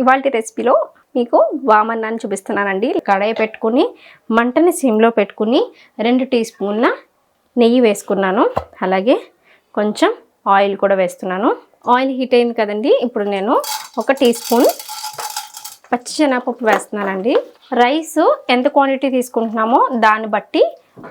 ఇవాళ రెసిపీలో మీకు వామన్నాన్ని చూపిస్తున్నానండి. కడాయి పెట్టుకుని మంటని సిమ్లో పెట్టుకుని రెండు టీ స్పూన్ల నెయ్యి వేసుకున్నాను. అలాగే కొంచెం ఆయిల్ కూడా వేస్తున్నాను. ఆయిల్ హీట్ అయింది కదండి. ఇప్పుడు నేను ఒక టీ స్పూన్ పచ్చిశనగపప్పు వేస్తున్నానండి. రైస్ ఎంత క్వాంటిటీ తీసుకుంటున్నామో దాన్ని బట్టి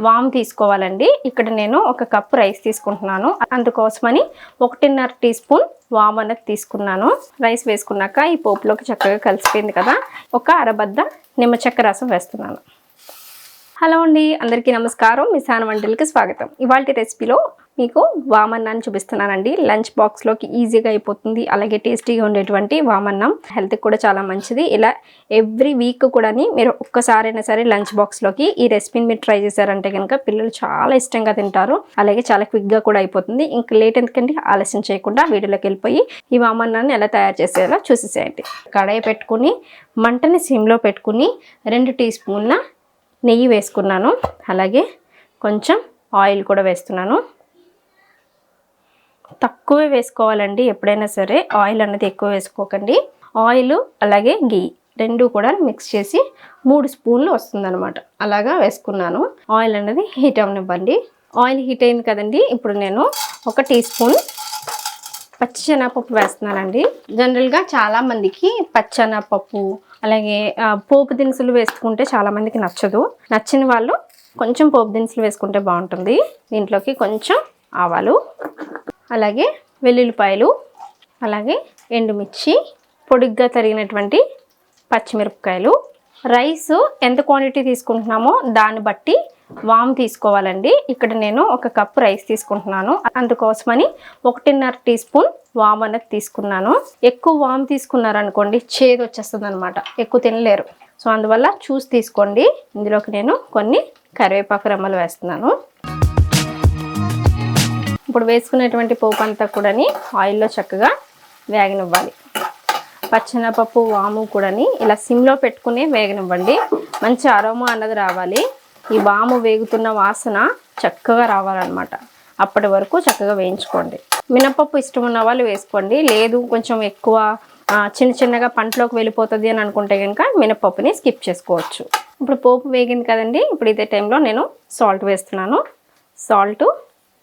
వామ్ తీసుకోవాలండి. ఇక్కడ నేను ఒక కప్పు రైస్ తీసుకుంటున్నాను. అందుకోసమని ఒకటిన్నర టీ స్పూన్ వామ్ అనేది తీసుకున్నాను. రైస్ వేసుకున్నాక ఈ పోపులోకి చక్కగా కలిసిపోయింది కదా. ఒక అరబద్ద నిమ్మచెక్క రసం వేస్తున్నాను. హలో అండి అందరికీ నమస్కారం. మిసాన వంటలకి స్వాగతం. ఇవాళ రెసిపీలో మీకు వామన్నాన్ని చూపిస్తున్నానండి. లంచ్ బాక్స్లోకి ఈజీగా అయిపోతుంది. అలాగే టేస్టీగా ఉండేటువంటి వామన్నం. హెల్త్కి కూడా చాలా మంచిది. ఇలా ఎవ్రీ వీక్ కూడా మీరు ఒక్కసారైనా సరే లంచ్ బాక్స్లోకి ఈ రెసిపీని మీరు ట్రై చేశారంటే కనుక పిల్లలు చాలా ఇష్టంగా తింటారు. అలాగే చాలా క్విక్గా కూడా అయిపోతుంది. ఇంకా లేట్ ఎందుకంటే ఆలస్యం చేయకుండా వీడియోలోకి వెళ్ళిపోయి ఈ వామన్నాన్ని ఎలా తయారు చేసేలా చూసేసేయండి. కడాయి పెట్టుకుని మంటని సిమ్లో పెట్టుకుని రెండు టీ స్పూన్ల నెయ్యి వేసుకున్నాను. అలాగే కొంచెం ఆయిల్ కూడా వేస్తున్నాను. తక్కువే వేసుకోవాలండి. ఎప్పుడైనా సరే ఆయిల్ అనేది ఎక్కువ వేసుకోకండి. ఆయిల్ అలాగే గీ రెండు కూడా మిక్స్ చేసి మూడు స్పూన్లు వస్తుందన్నమాట. అలాగా వేసుకున్నాను. ఆయిల్ అనేది హీట్ అవనివ్వండి ఆయిల్ హీట్ అయింది కదండి. ఇప్పుడు నేను ఒక టీ స్పూన్ పచ్చిశనగపప్పు వేస్తున్నానండి. జనరల్గా చాలామందికి పచ్చనపప్పు అలాగే పోపు దినుసులు వేసుకుంటే చాలామందికి నచ్చదు. నచ్చిన వాళ్ళు కొంచెం పోపు దినుసులు వేసుకుంటే బాగుంటుంది. దీంట్లోకి కొంచెం ఆవాలు అలాగే వెల్లుల్లిపాయలు అలాగే ఎండుమిర్చి పొడిగ్గా తరిగినటువంటి పచ్చిమిరపకాయలు. రైస్ ఎంత క్వాంటిటీ తీసుకుంటున్నామో దాన్ని బట్టి వామ్ తీసుకోవాలండి. ఇక్కడ నేను ఒక కప్పు రైస్ తీసుకుంటున్నాను. అందుకోసమని ఒకటిన్నర టీ స్పూన్ వామ్ అనేది తీసుకున్నాను. ఎక్కువ వామ్ తీసుకున్నారనుకోండి చేదు వచ్చేస్తుంది అనమాట ఎక్కువ తినలేరు. సో అందువల్ల చూసి తీసుకోండి. ఇందులోకి నేను కొన్ని కరివేపాకు రెమ్మలు వేస్తున్నాను. ఇప్పుడు వేసుకునేటువంటి పోపు అంతా కూడాని ఆయిల్లో చక్కగా వేగనివ్వాలి. పచ్చెనపప్పు వాము కూడాని ఇలా సిమ్లో పెట్టుకుని వేగనివ్వండి. మంచి అరోమా అన్నది రావాలి. ఈ వాము వేగుతున్న వాసన చక్కగా రావాలన్నమాట. అప్పటి వరకు చక్కగా వేయించుకోండి. మినపప్పు ఇష్టం ఉన్న వాళ్ళు వేసుకోండి. లేదు కొంచెం ఎక్కువ చిన్న చిన్నగా పంటలోకి వెళ్ళిపోతుంది అని అనుకుంటే కనుక మినపప్పుని స్కిప్ చేసుకోవచ్చు. ఇప్పుడు పోపు వేగింది కదండి. ఇప్పుడు ఇదే టైంలో నేను సాల్ట్ వేస్తున్నాను. సాల్ట్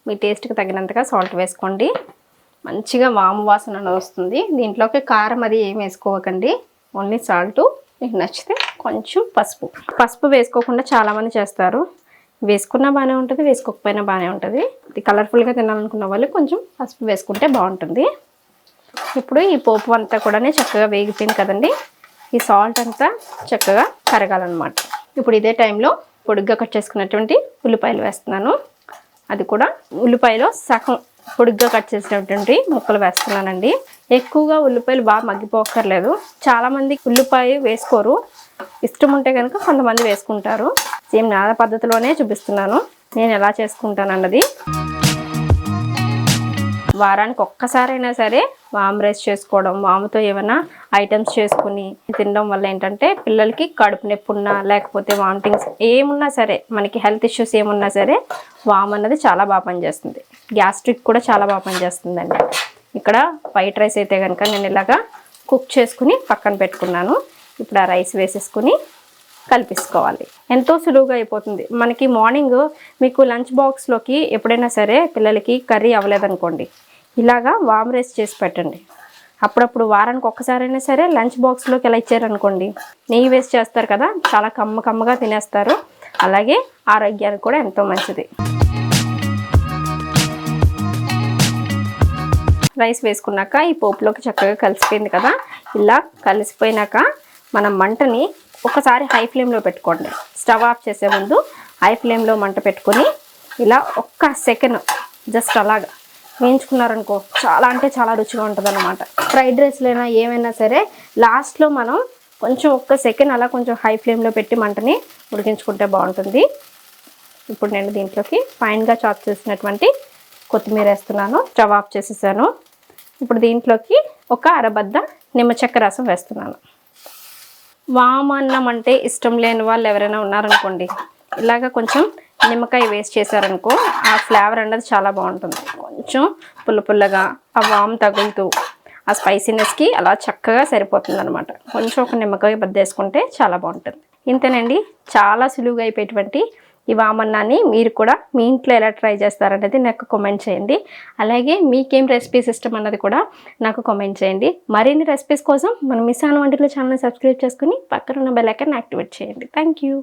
మీ టేస్ట్కి తగినంతగా సాల్ట్ వేసుకోండి. మంచిగా వాము వాసన అనేది వస్తుంది. దీంట్లోకి కారం అది ఏం వేసుకోవకండి ఓన్లీ సాల్ట్ మీకు నచ్చితే కొంచెం పసుపు. పసుపు వేసుకోకుండా చాలామంది చేస్తారు. వేసుకున్నా బాగానే ఉంటుంది వేసుకోకపోయినా బాగానే ఉంటుంది. ఇది కలర్ఫుల్గా తినాలనుకున్న వాళ్ళు కొంచెం పసుపు వేసుకుంటే బాగుంటుంది. ఇప్పుడు ఈ పోపు అంతా కూడా చక్కగా వేగిపోయింది కదండి. ఈ సాల్ట్ అంతా చక్కగా కరగాలన్నమాట. ఇప్పుడు ఇదే టైంలో పొడుగ్గా కట్ చేసుకున్నటువంటి ఉల్లిపాయలు వేస్తున్నాను. అది కూడా ఉల్లిపాయలో సగం పొడుగ్గా కట్ చేసినటువంటి ముక్కలు వేస్తున్నానండి. ఎక్కువగా ఉల్లిపాయలు బాగా మగ్గిపోక్కర్లేదు. చాలామంది ఉల్లిపాయ వేసుకోరు. ఇష్టం ఉంటే కనుక కొంతమంది వేసుకుంటారు. సేమ్ నా పద్ధతిలోనే చూపిస్తున్నాను. నేను ఎలా చేసుకుంటాను అన్నది. వారానికి ఒక్కసారైనా సరే వామ్ రైస్ చేసుకోవడం వాముతో ఏమైనా ఐటమ్స్ చేసుకుని తినడం వల్ల ఏంటంటే పిల్లలకి కడుపు నొప్పి ఉన్నా లేకపోతే వామిటింగ్స్ ఏమున్నా సరే మనకి హెల్త్ ఇష్యూస్ ఏమున్నా సరే వామ్ అన్నది చాలా బాగా పనిచేస్తుంది. గ్యాస్ట్రిక్ కూడా చాలా బాగా పనిచేస్తుందండి. ఇక్కడ వైట్ రైస్ అయితే కనుక నేను ఇలాగా కుక్ చేసుకుని పక్కన పెట్టుకున్నాను. ఇప్పుడు ఆ రైస్ వేసేసుకుని కలిపేసుకోవాలి. ఎంతో సులువుగా అయిపోతుంది. మనకి మార్నింగ్ మీకు లంచ్ బాక్స్లోకి ఎప్పుడైనా సరే పిల్లలకి కర్రీ అవ్వలేదనుకోండి. ఇలాగా వామ్ రైస్ చేసి పెట్టండి. అప్పుడప్పుడు వారానికి ఒక్కసారైనా సరే లంచ్ బాక్స్లోకి ఎలా ఇచ్చారనుకోండి. నెయ్యి వేస్ట్ చేస్తారు కదా చాలా కమ్మ కమ్మగా తినేస్తారు. అలాగే ఆరోగ్యానికి కూడా ఎంతో మంచిది. రైస్ వేసుకున్నాక ఈ పోపులోకి చక్కగా కలిసిపోయింది కదా ఇలా కలిసిపోయినాక మనం మంటని ఒకసారి హై ఫ్లేమ్లో పెట్టుకోండి. స్టవ్ ఆఫ్ చేసే ముందు హై ఫ్లేమ్లో మంట పెట్టుకొని ఇలా ఒక్క సెకండ్ జస్ట్ అలాగా వేయించుకున్నారనుకో చాలా అంటే చాలా రుచిగా ఉంటుంది అనమాట ఫ్రైడ్ రైస్లైనా ఏమైనా సరే లాస్ట్లో మనం కొంచెం ఒక్క సెకండ్ అలా కొంచెం హై ఫ్లేమ్లో పెట్టి మంటని ఉడికించుకుంటే బాగుంటుంది. ఇప్పుడు నేను దీంట్లోకి ఫైన్గా చాప్ చేసినటువంటి కొత్తిమీర వేస్తున్నాను. స్టవ్ ఆఫ్ చేసేసాను. ఇప్పుడు దీంట్లోకి ఒక అరబద్ద నిమ్మచెక్క రసం వేస్తున్నాను. వామన్నం అంటే ఇష్టం లేని వాళ్ళు ఎవరైనా ఉన్నారనుకోండి ఇలాగ కొంచెం నిమ్మకాయ వేస్ట్ చేశారనుకో ఆ ఫ్లేవర్ అన్నది చాలా బాగుంటుంది. కొంచెం పుల్ల పుల్లగా ఆ వామ్ తగులుతూ ఆ స్పైసీనెస్కి అలా చక్కగా సరిపోతుంది అనమాట కొంచెం ఒక నిమ్మకాయ బద్దేసుకుంటే చాలా బాగుంటుంది. ఇంతేనండి. చాలా సులువుగా అయిపోయేటువంటి ఈ వామన్నాన్ని మీరు కూడా మీ ఇంట్లో ఎలా ట్రై చేస్తారనేది నాకు కామెంట్ చేయండి. అలాగే మీకేం రెసిపీస్ ఇష్టం అన్నది కూడా నాకు కామెంట్ చేయండి. మరిన్ని రెసిపీస్ కోసం మన మిస్ ఆన్ వంటిలో ఛానల్ సబ్స్క్రైబ్ చేసుకుని పక్కన ఉన్న బెల్ ఐకాన్ యాక్టివేట్ చేయండి. Thank you